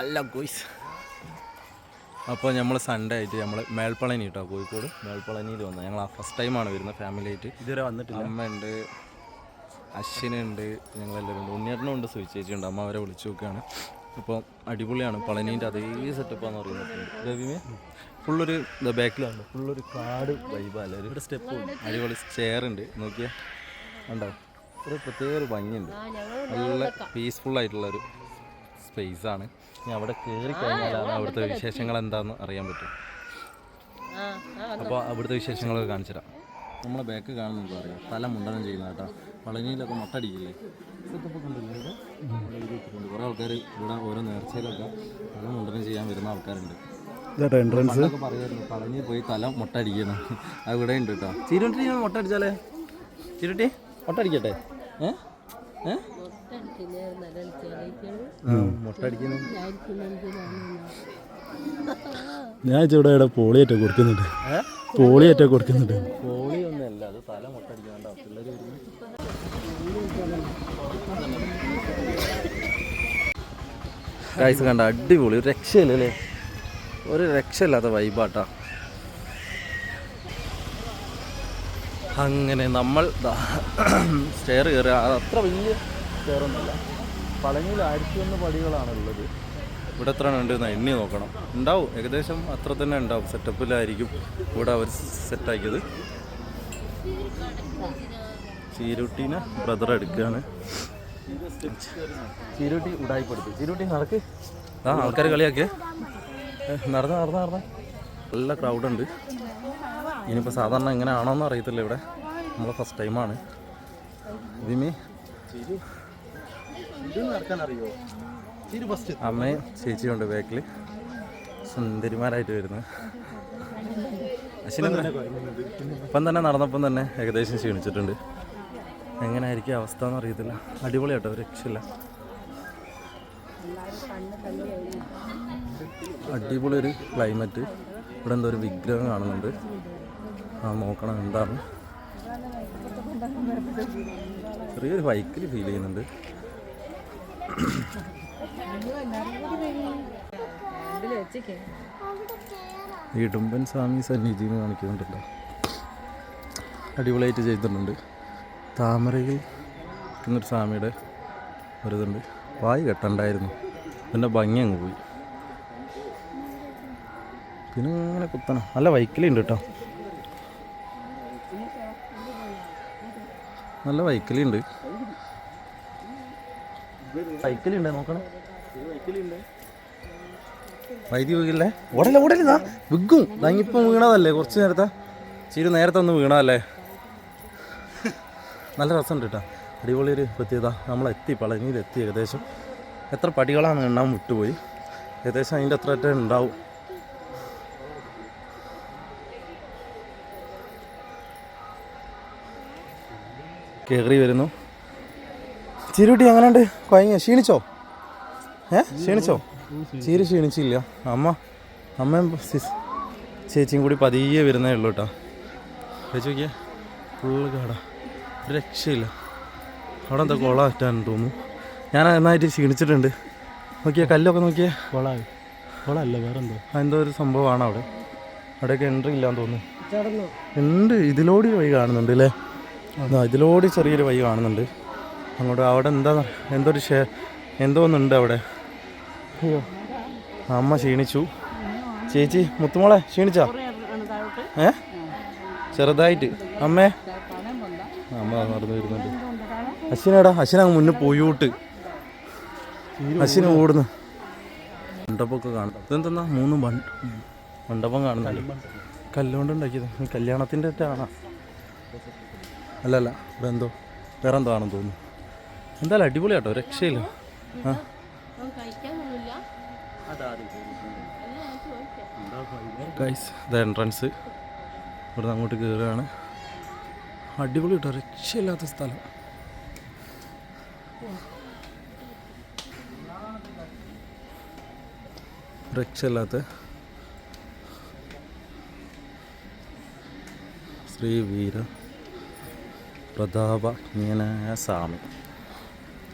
അല്ല ഗോയ്സ്. അപ്പോൾ നമ്മൾ സൺഡേ ആയിട്ട് നമ്മൾ മേൽപ്പളനി കേട്ടോ കോഴിക്കോട് മേൽപ്പളനിയിൽ വന്നത് ഞങ്ങൾ ആ ഫസ്റ്റ് ടൈമാണ് വരുന്നത് ഫാമിലി ആയിട്ട്. ഇതുവരെ വന്നിട്ടില്ല. അമ്മ ഉണ്ട് അശ്വിനുണ്ട് ഞങ്ങളെല്ലാവരും ഉണ്ട് ഉണ്ണിയേട്ടനും ഉണ്ട് ഉണ്ട്. അമ്മ അവരെ വിളിച്ചു നോക്കുകയാണ്. അപ്പോൾ അടിപൊളിയാണ് പളനീന്റെ അതേ സെറ്റപ്പാന്ന് പറയുന്നത്. രവിമേ ഫുള്ളൊരു ബാക്കിലാണ് ഫുള്ളൊരു കാട് വൈബല്ലേ ഒരു സ്റ്റെപ്പ് അടിപൊളി ചെയർ ഉണ്ട്. നോക്കിയാൽ ഉണ്ടോ ഒരു പ്രത്യേക ഒരു ഭംഗിയുണ്ട്. നല്ല പീസ്ഫുൾ ആയിട്ടുള്ള ഒരു സ്പേസ് ആണ്. ഇനി അവിടെ കയറി കഴിഞ്ഞാലാണ് അവിടുത്തെ വിശേഷങ്ങൾ എന്താണെന്ന് അറിയാൻ പറ്റും. അപ്പോൾ അവിടുത്തെ വിശേഷങ്ങളൊക്കെ കാണിച്ചു തരാം. നമ്മളെ ബാക്ക് കാണുന്നത് അറിയാം തല മുണ്ടനം ചെയ്യുന്ന കേട്ടോ. പളനിയിലൊക്കെ മൊട്ടടിക്കില്ലേ? സെറ്റപ്പ് ഇവിടെ വെച്ചിട്ടുണ്ട് കുറേ ആൾക്കാർ ഇവിടെ ഓരോ നേർച്ചയിലൊക്കെ തല മുണ്ടനം ചെയ്യാൻ വരുന്ന ആൾക്കാരുണ്ട്. എൻട്രൻസ് പണ്ടൊക്കെ പറയുമായിരുന്നു പളനിയിൽ പോയി തല മൊട്ടടിക്കണം. അത് ഇവിടെ ഉണ്ട് കേട്ടോ. ചിരുട്ടി മൊട്ടടിച്ചാലേ മുട്ട അടിച്ചാലേ ചീരുട്ടി മുട്ട അടിക്കട്ടെ ഏ? ഏ? ഞാൻ ഇവിടെ ഇവിടെ പോളിയേറ്റ കൊടുക്കുന്നുണ്ട്. പോളിയേറ്റ കൊടുക്കുന്നുണ്ട്. കോളി ഒന്നല്ല അത് തല പിള്ളേർ കണ്ട അടിപൊളി ഒരു രക്ഷയില്ലേ ഒരു രക്ഷയില്ലാത്ത വൈബാട്ടാ അങ്ങനെ നമ്മൾ സ്റ്റെയർ കയറി അത് അത്ര വലിയ ഒന്നുമില്ല പളനിയിൽ ആയിരത്തി ഒന്ന് പടികളാണ് ഉള്ളത് ഇവിടെ എത്ര ഉണ്ടെന്ന് എണ്ണി നോക്കണം. ഉണ്ടാവും. ഏകദേശം അത്ര തന്നെ ഉണ്ടാവും. സെറ്റപ്പിലായിരിക്കും ഇവിടെ അവർ സെറ്റാക്കിയത്. ചീരുട്ടീനെ ബ്രദർ എടുക്കുകയാണ്. ചീരുട്ടി ഉടായിപ്പെടുത്തി. ചീരുട്ടി നടക്ക്. ആ ആൾക്കാർ കളിയാക്കിയേ. നടന്ന് നടന്ന് നടന്ന്. നല്ല ക്രൗഡുണ്ട് ഇനിയിപ്പോൾ സാധാരണ എങ്ങനെ ആണോന്ന് അറിയത്തില്ല ഇവിടെ. നമ്മൾ ഫസ്റ്റ് ടൈമാണ് ഇതിമി അമ്മയും ചേച്ചിയുണ്ട് ബാക്കിൽ സുന്ദരിമാരായിട്ട് വരുന്നത് അശ്വിനെ ഇപ്പം തന്നെ നടന്നപ്പം തന്നെ ഏകദേശം ക്ഷീണിച്ചിട്ടുണ്ട്. എങ്ങനെയായിരിക്കും അവസ്ഥ എന്ന് അറിയത്തില്ല. അടിപൊളിയാട്ടോ രക്ഷയില്ല. അടിപൊളി ഒരു ക്ലൈമറ്റ് ഇവിടെ എന്തോ ഒരു വിഗ്രഹം കാണുന്നുണ്ട്. ആ നോക്കണം എന്താണ് ചെറിയൊരു ബൈക്കിൽ ഫീൽ ചെയ്യുന്നുണ്ട്. ഇടുമ്പൻ സ്വാമി സന്നിധി എന്ന് കാണിക്കുന്നുണ്ടല്ലോ. അടിപൊളിയായിട്ട് ചെയ്തിട്ടുണ്ട്. താമരയിൽ എന്നൊരു സ്വാമിയുടെ ഒരിതുണ്ട്. വായി കെട്ടണ്ടായിരുന്നു. പിന്നെ ഭംഗി അങ്ങ് പോയി. പിന്നെ ഇങ്ങനെ കുത്തണം. നല്ല വൈക്കലുണ്ട് കേട്ടോ. നല്ല വൈക്കലുണ്ട്. വൈക്കലുണ്ട് നോക്കണേ. വൈദ്യുതി വീകില്ലേ ഉടല ഓടരുതാ വിഗും. നങ്ങിപ്പം വീണതല്ലേ? കുറച്ച് നേരത്തെ. ചിരി നേരത്തെ ഒന്ന് വീണതല്ലേ? നല്ല രസമുണ്ട് കേട്ടോ. അടിപൊളി ഒരു പ്രത്യേകത. നമ്മളെത്തി പളനിയിലെത്തി ഏകദേശം. എത്ര പടികളാണ് എണ്ണാൻ വിട്ടുപോയി? ഏകദേശം അതിന്റെ അത്ര ഉണ്ടാവും. കയറി വരുന്നു. ചിരുട്ടി എങ്ങനെയുണ്ട്? കൊയങ്ങ. ക്ഷീണിച്ചോ? ഏ? ക്ഷീണിച്ചോ? ചീര് ക്ഷീണിച്ചില്ല. അമ്മ അമ്മയും സിസ് ചേച്ചിയും കൂടി പതിയെ വരുന്നേ ഉള്ളൂ കേട്ടോ ചേച്ചി നോക്കിയേ. ഫുള്ള് കാടാ. രക്ഷയില്ല. അവിടെ എന്താ കുള പറ്റാൻ തോന്നുന്നു. ഞാൻ നന്നായിട്ട് ക്ഷീണിച്ചിട്ടുണ്ട്. നോക്കിയാൽ കല്ലൊക്കെ നോക്കിയേ. കൊള. കൊളല്ല വേറെ എന്തോ ഒരു സംഭവമാണ് അവിടെ. അവിടെയൊക്കെ എൻട്രി ഇല്ലാന്ന് തോന്നുന്നു. ഉണ്ട്. ഇതിലോടി വഴി കാണുന്നുണ്ട് അല്ലേ ആ ഇതിലോടി ചെറിയൊരു വഴി കാണുന്നുണ്ട്. അങ്ങോട്ട് അവിടെ എന്താ എന്തൊരു ഷേ എന്തോ ഒന്നുണ്ട് അവിടെ. അയ്യോ. അമ്മ ക്ഷീണിച്ചു. ചേച്ചി മുത്തുമോളെ ക്ഷീണിച്ചാ? ഏ? ചെറുതായിട്ട്. അമ്മേ. അമ്മ നടന്നു വരുന്നുണ്ട്. അശ്വിനേടാ അശ്വിന അങ്ങ് മുന്നേ പോയോട്ട്. അശ്വിന് ഓടുന്നു. മണ്ഡപമൊക്കെ കാണും ഇതെന്തെന്നാ മൂന്ന് മണ്ഡപം കാണുന്നുണ്ട്. കല്ലുകൊണ്ട് ഉണ്ടാക്കിയത് കല്യാണത്തിന്റെ ആണോ അല്ലല്ല അല്ല ഇവിടെ എന്തോ വേറെ ആണെന്ന് തോന്നുന്നു. എന്തായാലും അടിപൊളിയാട്ടോ രക്ഷയില്ല. ആ. ഗൈസ് ഇത് എൻട്രൻസ് ഇവിടെ അങ്ങോട്ട് കയറുകയാണ് അടിപൊളി കേട്ടോ രക്ഷയില്ലാത്ത സ്ഥലം. രക്ഷയില്ലാത്ത ശ്രീ വീര പ്രതാപ ഇങ്ങനായ സ്വാമി.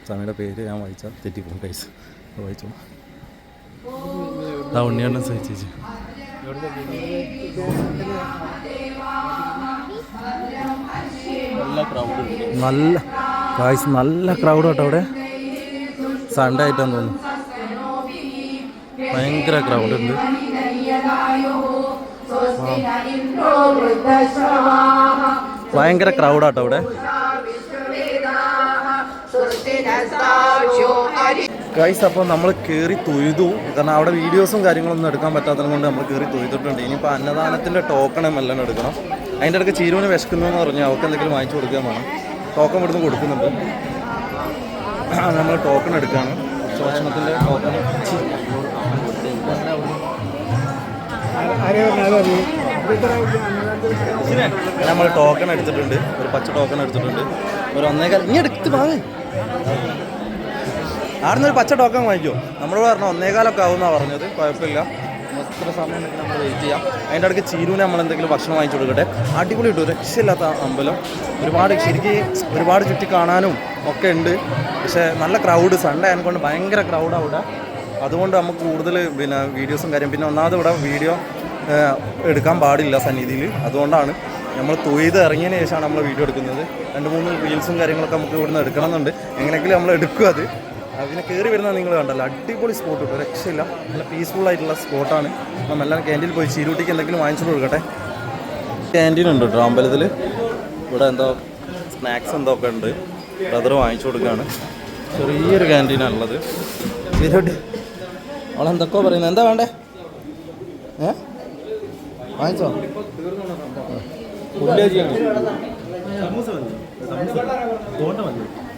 സ്വാമിയുടെ പേര് ഞാൻ വായിച്ച തെറ്റിപ്പോകും കൈസ് വായിച്ചു. ആ ഉണ്ണിയണ്ണൻ സഹിച്ചേച്ചി നല്ല കായ്സ് കാഴ്ച നല്ല ക്രൗഡ് കേട്ടോ അവിടെ. സൺഡേ ആയിട്ടാന്ന് തോന്നുന്നു. ഭയങ്കര ക്രൗഡ് ഉണ്ട്. ഭയങ്കര ക്രൗഡാട്ടോ അവിടെ. ഗൈസ് അപ്പോൾ നമ്മൾ കയറി തൊഴുതു. കാരണം അവിടെ വീഡിയോസും കാര്യങ്ങളൊന്നും എടുക്കാൻ പറ്റാത്തത് കൊണ്ട് നമ്മൾ കയറി തൊഴുതിട്ടുണ്ട്. ഇനിയിപ്പോൾ അന്നദാനത്തിന്റെ ടോക്കണും എല്ലാം എടുക്കണം. അതിന്റെ ഇടയ്ക്ക് ചീരുവിന് വിശക്കുന്നു എന്ന് പറഞ്ഞാൽ അവർക്ക് എന്തെങ്കിലും വാങ്ങിച്ചു കൊടുക്കാൻ വേണം. ടോക്കൺ ഇവിടുന്ന് കൊടുക്കുന്നുണ്ട്. നമ്മൾ ടോക്കൺ എടുക്കുകയാണ് ഭക്ഷണത്തിന്റെ ടോക്കൺ നമ്മൾ ടോക്കൺ എടുത്തിട്ടുണ്ട്. ഒരു പച്ച ടോക്കൺ എടുത്തിട്ടുണ്ട്. ഒരു ഒന്നേകാൽ ഇനി എടുത്ത് വാങ്ങ്. ആടുന്ന് ഒരു പച്ച ടോക്കൺ വാങ്ങിക്കോ. നമ്മളോട് പറഞ്ഞു ഒന്നേകാലൊക്കെ ആവുമെന്നാണ് പറഞ്ഞത്. കുഴപ്പമില്ല. എത്ര സമയം നമ്മൾ വെയിറ്റ് ചെയ്യാം. അതിന്റെ ഇടയ്ക്ക് ചീരുവിന് നമ്മൾ എന്തെങ്കിലും ഭക്ഷണം വാങ്ങിച്ചു കൊടുക്കട്ടെ. അടിപൊളി കിട്ടും രക്ഷയില്ലാത്ത അമ്പലം. ഒരുപാട് ശരിക്കും ഒരുപാട് ചുറ്റി കാണാനും ഒക്കെ ഉണ്ട്. പക്ഷേ നല്ല ക്രൗഡ് സൺഡേ ആയതുകൊണ്ട് ഭയങ്കര ക്രൗഡ് അവിടെ. അതുകൊണ്ട് നമുക്ക് കൂടുതൽ പിന്നെ വീഡിയോസും കാര്യം പിന്നെ ഒന്നാമത് ഇവിടെ വീഡിയോ എടുക്കാൻ പാടില്ല സന്നിധിയിൽ. അതുകൊണ്ടാണ് നമ്മൾ തൊയ്ത് ഇറങ്ങിയതിന് ശേഷമാണ് നമ്മൾ വീഡിയോ എടുക്കുന്നത്. രണ്ട് മൂന്ന് റീൽസും കാര്യങ്ങളൊക്കെ നമുക്ക് ഇവിടുന്ന് എടുക്കണമെന്നുണ്ട്. എങ്ങനെയെങ്കിലും നമ്മൾ എടുക്കുക അത്. അതിനെ കയറി വരുന്നത് നിങ്ങൾ കണ്ടല്ലോ. അടിപൊളി സ്പോട്ട് കിട്ടും. രക്ഷയില്ല. നല്ല പീസ്ഫുൾ ആയിട്ടുള്ള സ്പോട്ടാണ് അപ്പം എല്ലാം ക്യാന്റീനിൽ പോയി ചീരൂട്ടിക്ക് എന്തെങ്കിലും വാങ്ങിച്ചു കൊടുക്കട്ടെ. ക്യാന്റീൻ ഉണ്ട് കേട്ടോ അമ്പലത്തിൽ ഇവിടെ എന്തോ സ്നാക്സ് എന്തോ ഒക്കെ ഉണ്ട്. ബ്രദർ വാങ്ങിച്ചു കൊടുക്കുകയാണ് ചെറിയൊരു ക്യാന്റീനാണ് ഉള്ളത്. ചീരൂട്ടി അവളെന്തൊക്കെയോ പറയുന്നത് എന്താ വേണ്ടേ? ഏ? വാങ്ങിച്ചോ?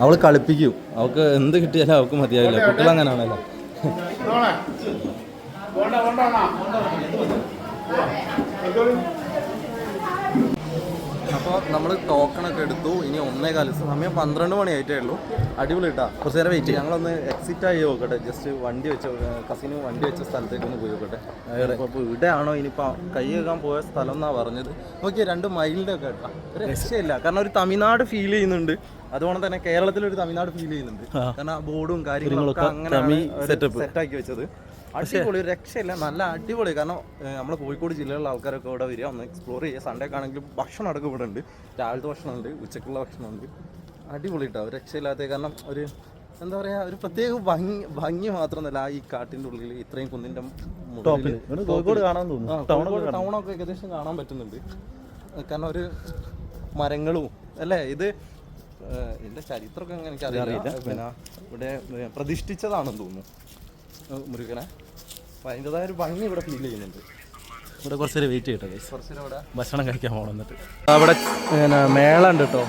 അവൾ കളിപ്പിക്കും അവൾക്ക് എന്ത് കിട്ടിയാലും അവൾക്ക് മതിയാവില്ല കുട്ടികൾ അങ്ങനെയാണല്ലോ അപ്പോൾ നമ്മൾ ടോക്കണൊക്കെ എടുത്തു. ഇനി ഒന്നേ കാല സമയം പന്ത്രണ്ട് മണി ആയിട്ടേ ഉള്ളൂ. അടിപൊളി ഇട്ടാ കുറച്ച് നേരം വെയിറ്റ് ചെയ്യാം. ഞങ്ങളൊന്ന് എക്സിറ്റ് ആയി നോക്കട്ടെ. ജസ്റ്റ് വണ്ടി വെച്ച കസിന് വണ്ടി വെച്ച സ്ഥലത്തേക്ക് ഒന്ന് പോയി നോക്കട്ടെ. അപ്പോൾ ഇവിടെയാണോ? ഇനിയിപ്പോൾ കൈ കഴുകാൻ പോയ സ്ഥലം എന്നാണ് പറഞ്ഞത്? നോക്കിയാൽ രണ്ട് മൈലിന്റെ ഒക്കെ കേട്ടോ ഒരു രക്ഷയില്ല. കാരണം ഒരു തമിഴ്നാട് ഫീൽ ചെയ്യുന്നുണ്ട്. അതുകൊണ്ട് തന്നെ കേരളത്തിലൊരു തമിഴ്നാട് ഫീൽ ചെയ്യുന്നുണ്ട്. കാരണം ബോർഡും കാര്യങ്ങളൊക്കെ അങ്ങനെ സെറ്റാക്കി വെച്ചത്. അടിപൊളി ഒരു രക്ഷയില്ല. നല്ല അടിപൊളി. കാരണം നമ്മൾ കോഴിക്കോട് ജില്ലയിലുള്ള ആൾക്കാരൊക്കെ ഇവിടെ വരിക. ഒന്ന് എക്സ്പ്ലോർ ചെയ്യുക. സൺഡേ ആണെങ്കിലും ഭക്ഷണം അടക്കം ഇവിടെ ഉണ്ട്. രാവിലത്തെ ഭക്ഷണമുണ്ട് ഉച്ചക്കുള്ള ഭക്ഷണമുണ്ട്. അടിപൊളി കേട്ടോ രക്ഷയില്ലാത്ത കാരണം ഒരു എന്താ പറയുക ഒരു പ്രത്യേക ഭംഗി ഭംഗി മാത്രമല്ല ഈ കാട്ടിന്റെ ഉള്ളിൽ ഇത്രയും കുന്നിന്റെ കോഴിക്കോട് കാണാൻ തോന്നുന്നു. ടൗണൊക്കെ ഏകദേശം കാണാൻ പറ്റുന്നുണ്ട്. കാരണം ഒരു മരങ്ങളും അല്ലേ? ഇത് ഇതിന്റെ ചരിത്രമൊക്കെ എനിക്ക് അറിയില്ല പിന്നെ ഇവിടെ പ്രതിഷ്ഠിച്ചതാണെന്ന് തോന്നുന്നു. മുരുകനെ. അപ്പം അതിന്റെതായ ഒരു ഭംഗി ഇവിടെ ഫീൽ ചെയ്യുന്നുണ്ട്. ഇവിടെ കുറച്ച് നേരം വെയിറ്റ് ചെയ്യട്ടെ കുറച്ച് ഇവിടെ ഭക്ഷണം കഴിക്കാൻ പോകണം എന്നിട്ട്. അവിടെ പിന്നെ മേള ഉണ്ട് കേട്ടോ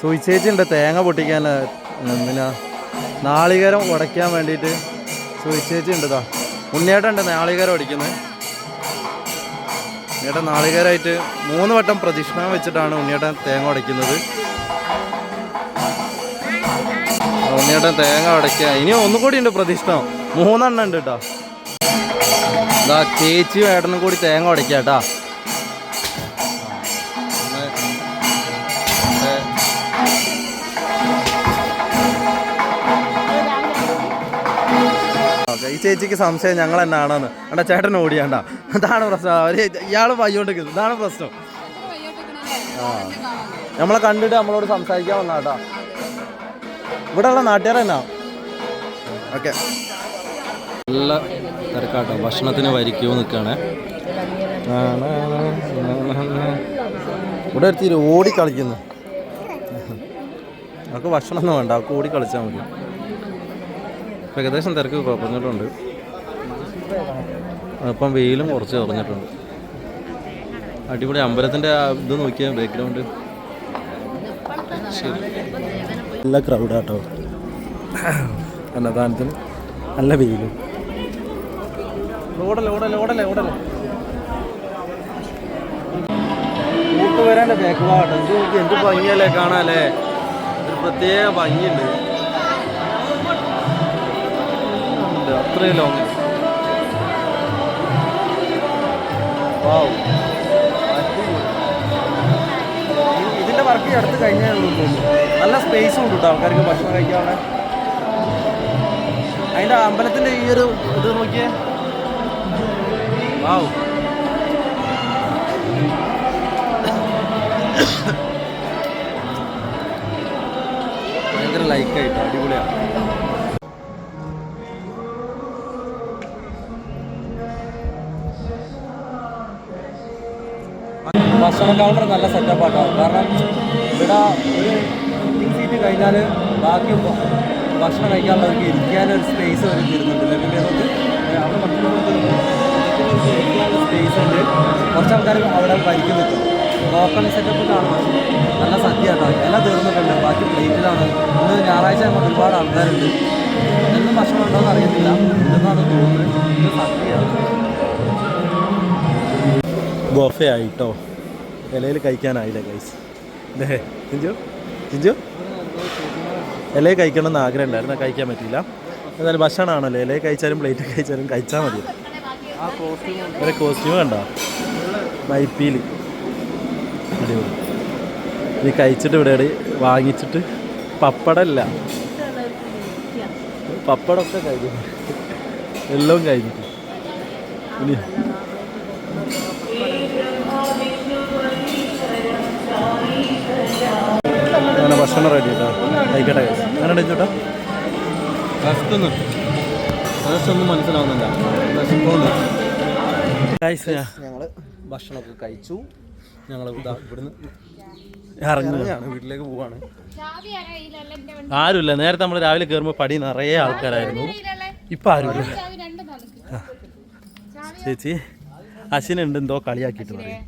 സുയിച്ചേച്ചി ഉണ്ട് തേങ്ങ പൊട്ടിക്കാൻ പിന്നെ നാളികേരം ഉടയ്ക്കാൻ വേണ്ടിയിട്ട് സുയിച്ചേച്ചി ഉണ്ട് ഇതാ ഉണ്ണിയേട്ടൻ ഉണ്ട് നാളികേരം ഉടയ്ക്കുന്നത്. ഉണ്ണിയേട്ടൻ നാളികേരമായിട്ട് മൂന്ന് വട്ടം പ്രദക്ഷിണം വെച്ചിട്ടാണ് ഉണ്ണിയേട്ടൻ തേങ്ങ ഉടയ്ക്കുന്നത്. ഉണ്ണിയേട്ടൻ തേങ്ങ ഉടയ്ക്കുക. ഇനി ഒന്നും കൂടി ഉണ്ട് പ്രദക്ഷിണം മൂന്നെണ്ണം ഉണ്ട് കേട്ടോ ഇതാ ചേച്ചിയും ഏട്ടനും കൂടി തേങ്ങ ഉടയ്ക്കുക കേട്ടാ ഈ ചേച്ചിക്ക് സംശയം ഞങ്ങൾ തന്നെ ആണെന്ന് അണ്ട ചേട്ടൻ ഓടിയാണ്ട. അതാണ് പ്രശ്നം. അവർ ഇയാൾ വയ്യോണ്ടിരിക്കുന്നത് ഇതാണ് പ്രശ്നം. ആ. നമ്മളെ കണ്ടിട്ട് നമ്മളോട് സംസാരിക്കാൻ വന്നാട്ടാ. ഇവിടെ ഉള്ള നാട്ടുകാർ തന്നെ ഓക്കെ. നല്ല തിരക്കാട്ടോ. ഭക്ഷണത്തിന് വരിക്കോ നിൽക്കുകയാണേ ഇവിടെ എടുത്തിട്ട് ഓടി കളിക്കുന്നു. നമുക്ക് ഭക്ഷണം ഒന്നും വേണ്ട. അവർക്ക് ഓടി കളിച്ചാൽ മതി. ഇപ്പം ഏകദേശം തിരക്ക് കുറഞ്ഞിട്ടുണ്ട്. ഇപ്പം വെയിലും കുറച്ച് കുറഞ്ഞിട്ടുണ്ട്. അടിപൊളി അമ്പലത്തിന്റെ ഇത് നോക്കിയാൽ ബാക്ക്ഗ്രൗണ്ട് നല്ല ക്രൗഡാട്ടോ അന്നദാനത്തിന് നല്ല വെയിലും. ഓടല്ലേ ഓടല്ലേ ഓടല്ലേ ഓടല്ലേ കൂട്ടുവരാന്റെ ബാക്ക് ഭാഗം ഇത് നോക്കി എന്ത് ഭംഗിയല്ലേ കാണാല്ലേ? ഒരു പ്രത്യേക ഭംഗിയുണ്ട്. അത്രയും ലോങ് വാവ്. ഇതിന്റെ വർക്ക് അടുത്ത് കഴിഞ്ഞേ നല്ല സ്പേസും ഉണ്ട് കേട്ടോ ആൾക്കാർക്ക് ഭക്ഷണം കഴിക്കാൻ അതിന്റെ അമ്പലത്തിന്റെ ഈ ഒരു ഇത് വാവ് ഭയങ്കര ലൈക്കായിട്ട് അടിപൊളിയാണ് ഭക്ഷണം കൗണ്ടർ നല്ല സെറ്റപ്പ് ആട്ടോ. കാരണം ഇവിടെ ഒരു സിറ്റിംഗ് സീറ്റ് കഴിഞ്ഞാൽ ബാക്കി ഭക്ഷണം കഴിക്കാനുള്ളവർക്ക് ഇരിക്കാനൊരു സ്പേസ് അവർ തരുന്നുണ്ട് ലെവലിൽ അവിടെ ഭക്ഷണം സ്പേസ് ഉണ്ട് കുറച്ച് ആൾക്കാർ അവിടെ വരിക്കും നിൽക്കും ലോക്കൽ സെറ്റപ്പ് കാണാൻ നല്ല സദ്യ കേട്ടോ എല്ലാം തീർന്നിട്ടുണ്ട്. ബാക്കി പ്ലേറ്റിലാണ്. ഇന്ന് ഞായറാഴ്ച നമുക്ക് ഒരുപാട് ആൾക്കാരുണ്ട്. എന്നും ഭക്ഷണം ഉണ്ടോ എന്ന് അറിയത്തില്ല. ഇതെന്നാണ് തോന്നുന്നത്? ഇത് സദ്യയാണ്. ആയിട്ടോ ഇലയിൽ കഴിക്കാനായില്ല അല്ലേ ചിഞ്ചു ചിഞ്ചു ഇലയിൽ കഴിക്കണം എന്ന് ആഗ്രഹം ഉണ്ടായിരുന്നു കഴിക്കാൻ പറ്റിയില്ല. എന്നാലും ഭക്ഷണമാണല്ലോ. ഇലയിൽ കഴിച്ചാലും പ്ലേറ്റ് കഴിച്ചാലും കഴിച്ചാൽ മതി. ഒരു കോസ്റ്റ്യൂം കണ്ടോ? മൈപ്പിയിൽ അടിപൊളി. ഇത് കഴിച്ചിട്ട് ഇവിടെ വാങ്ങിച്ചിട്ട് പപ്പടമല്ല പപ്പടൊക്കെ കഴിഞ്ഞു. എല്ലാം കഴിഞ്ഞിട്ട് ഇനി അങ്ങനെ ഭക്ഷണം റെഡി കേട്ടോ ആയിക്കോട്ടെ. അങ്ങനെ ചേട്ടാ അതൊന്നും മനസ്സിലാവുന്നില്ല. ഞങ്ങൾ ഭക്ഷണമൊക്കെ കഴിച്ചു. ഞങ്ങൾ ഇവിടുന്ന് ഇറങ്ങുകയാണ് വീട്ടിലേക്ക് പോവാണ്. ആരുമില്ല. നേരത്തെ നമ്മൾ രാവിലെ കയറുമ്പോൾ പടി നിറയെ ആൾക്കാരായിരുന്നു. ഇപ്പം ആരുമില്ല. ചേച്ചി അശ്വിനുണ്ട് എന്തോ കളിയാക്കിയിട്ട് പറയും.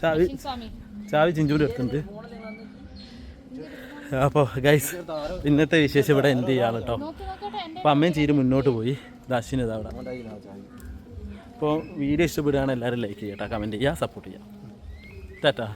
ചാവി ചാവി ചിഞ്ചൂരി എടുത്തിട്ടുണ്ട്. അപ്പോൾ ഗൈസ് ഇന്നത്തെ വിശേഷം ഇവിടെ എന്ത് ചെയ്യാണ് കേട്ടോ അപ്പോൾ അമ്മയും ചീര് മുന്നോട്ട് പോയി. ദാശിന് ഇതാ അവിടെ അപ്പോൾ വീഡിയോ ഇഷ്ടപ്പെടുകയാണെങ്കിൽ എല്ലാവരും ലൈക്ക് ചെയ്യട്ടോ കമന്റ് ചെയ്യുക സപ്പോർട്ട് ചെയ്യുക ടാറ്റാ.